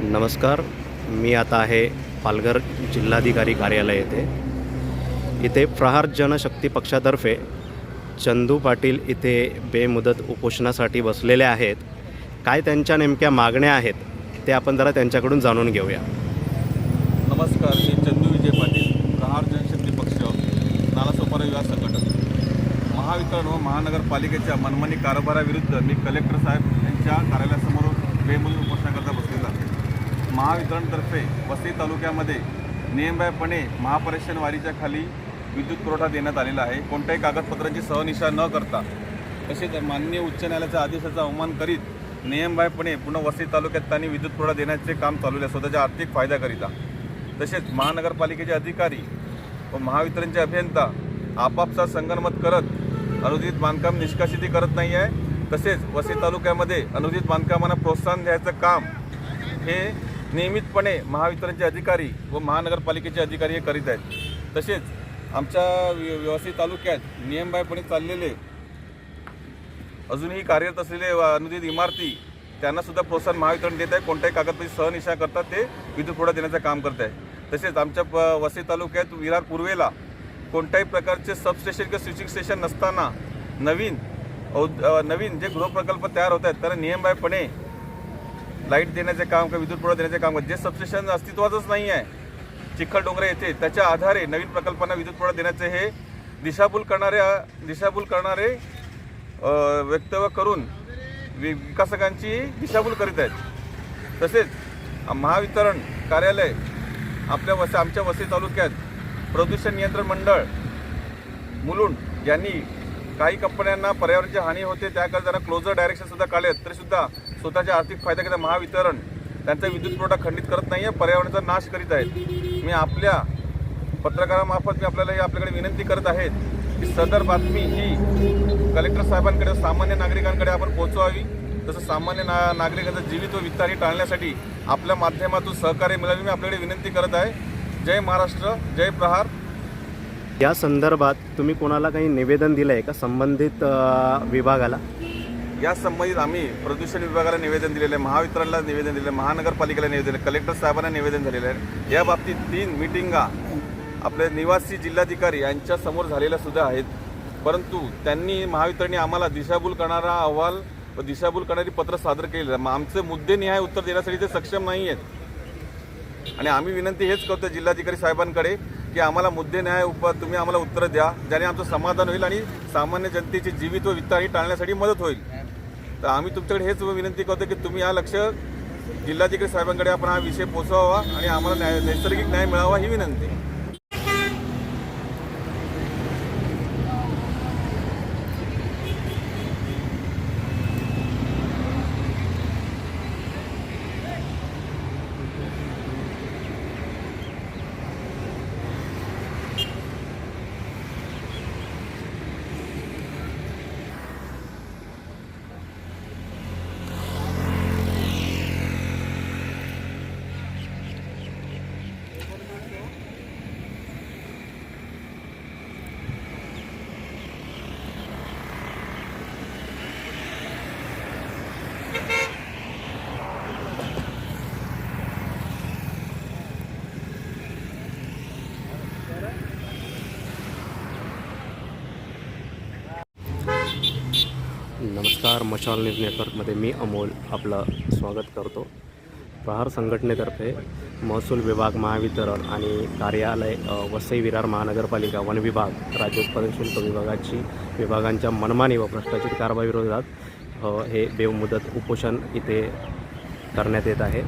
नमस्कार मी आता आहे पालघर जिल्हाधिकारी कार्यालय येथे. इथे प्रहार जनशक्ती पक्षातर्फे चंदू पाटील इथे बेमुदत उपोषणासाठी बसलेले आहेत. काय त्यांच्या नेमक्या मागण्या आहेत ते आपण जरा त्यांच्याकडून जाणून घेऊया. नमस्कार मी चंदू विजय पाटील प्रहार जनशक्ती पक्ष नालासोपारा विवाह संघटन महावितरण व महानगरपालिकेच्या मनमानी कारभाराविरुद्ध मी कलेक्टर साहेब यांच्या कार्यालयासमोर बेमुदत उपोषणाकरता बसतो महावितरणतर्फे वसई तालुक्यामध्ये नियमबायपणे महापरिक्षण वारीच्या खाली विद्युत पुरवठा देण्यात आलेला आहे. कोणत्याही कागदपत्रांची सहनिशा न करता तसेच माननीय उच्च न्यायालयाच्या आदेशाचा अवमान करीत नियमबायपणे पुन्हा वसई तालुक्यात त्यांनी विद्युत पुरवठा देण्याचे काम चालवले आहे. स्वतःच्या आर्थिक फायद्याकरिता. तसेच महानगरपालिकेचे अधिकारी व महावितरणचे अभियंता आपापसात संगनमत करत अनुदित बांधकाम निष्कासिती करत नाही आहे. तसेच वसई तालुक्यामध्ये अनुदित बांधकामांना प्रोत्साहन द्यायचं काम हे नियमितपणे महावितरणचे अधिकारी व महानगरपालिकेचे अधिकारी हे करीत आहेत. तसेच आमच्या वि- तालुक्यात नियमबाह्यपणे चाललेले अजूनही कार्यरत असलेले अनुदित इमारती त्यांनासुद्धा प्रोत्साहन महावितरण देत आहे. कोणत्याही कागदपत्री सहनिशा करतात ते विद्युत पुरवठा देण्याचं काम करत आहे. तसेच आमच्या प वसई तालुक्यात विरार पूर्वेला कोणत्याही प्रकारचे सबस्टेशन किंवा स्विचिंग स्टेशन नसताना नवीन औद नवीन जे गृहप्रकल्प तयार होत आहेत त्यांना नियमबाह्यपणे लाइट देण्याचे काम किंवा विद्युत पुरवठा देण्याचे काम जे सबस्टेशन अस्तित्वातच नाही आहे चिखल डोंगरे येथे त्याच्या आधारे नवीन प्रकल्पांना विद्युत पुरवठा देण्याचे हे दिशाभूल करणाऱ्या दिशाभूल करणारे वक्तव्य करून वि विकासकांची दिशाभूल करीत आहेत. तसेच महावितरण कार्यालय आपल्या वस आमच्या वसई तालुक्यात प्रदूषण नियंत्रण मंडळ मुलुंड यांनी काही कंपन्यांना पर्यावरणाची हानी होते त्याकरता त्यांना क्लोजर डायरेक्शनसुद्धा काढले आहेत तरीसुद्धा स्वतःच्या आर्थिक फायद्याकरिता महावितरण त्यांचा विद्युत पुरवठा खंडित करत नाही आहे पर्यावरणाचा नाश करीत आहेत. मी आपल्या पत्रकारामार्फत मी आपल्याला हे आपल्याकडे विनंती करत आहेत की सदर बातमी ही कलेक्टर साहेबांकडे सामान्य नागरिकांकडे आपण पोहोचवावी. तसं सामान्य ना नागरिकांचा जीवित व वित्तहानी टाळण्यासाठी आपल्या माध्यमातून सहकार्य मिळावे मी आपल्याकडे विनंती करत आहे. जय महाराष्ट्र जय प्रहार. या संदर्भात तुम्ही कोणाला काही निवेदन दिलं आहे का संबंधित विभागाला? या संबंधित आम्ही प्रदूषण विभागाला निवेदन दिलेलं आहे महावितरणला निवेदन दिलेलं आहे महानगरपालिकेला निवेदन दिलं कलेक्टर साहेबांना निवेदन झालेलं आहे. या बाबतीत तीन मिटिंगा आपले निवासी जिल्हाधिकारी यांच्यासमोर झालेल्या सुद्धा आहेत. परंतु त्यांनी महावितरणने आम्हाला दिशाभूल करणारा अहवाल व दिशाभूल करणारी पत्र सादर केलेलं आहे. मग आमचे मुद्दे निहाय उत्तर देण्यासाठी ते सक्षम नाही आहेत. आणि आम्ही विनंती हेच करतो जिल्हाधिकारी साहेबांकडे की आम्हाला मुद्दे न्याय उप तुम्ही आम्हाला उत्तरं द्या. ज्याने आमचं समाधान होईल आणि सामान्य जनतेची जीवित व वित्तहानी टाळण्यासाठी मदत होईल. तर आम्ही तुमच्याकडे हेच विनंती करतो की तुम्ही या लक्ष जिल्हाधिकारी साहेबांकडे आपण हा विषय पोचवावा आणि आम्हाला न्याय नैसर्गिक न्याय मिळावा ही विनंती. नमस्कार मशाल न्यूज नेटवर्कमध्ये मी अमोल आपलं स्वागत करतो. प्रहार संघटनेतर्फे महसूल विभाग महावितरण आणि कार्यालय वसई विरार महानगरपालिका वन विभाग राज्य उत्पादन शुल्क विभागाची विभागांच्या मनमानी व भ्रष्टाचार कारवाईविरोधात हे बेमुदत उपोषण इथे करण्यात येत आहे.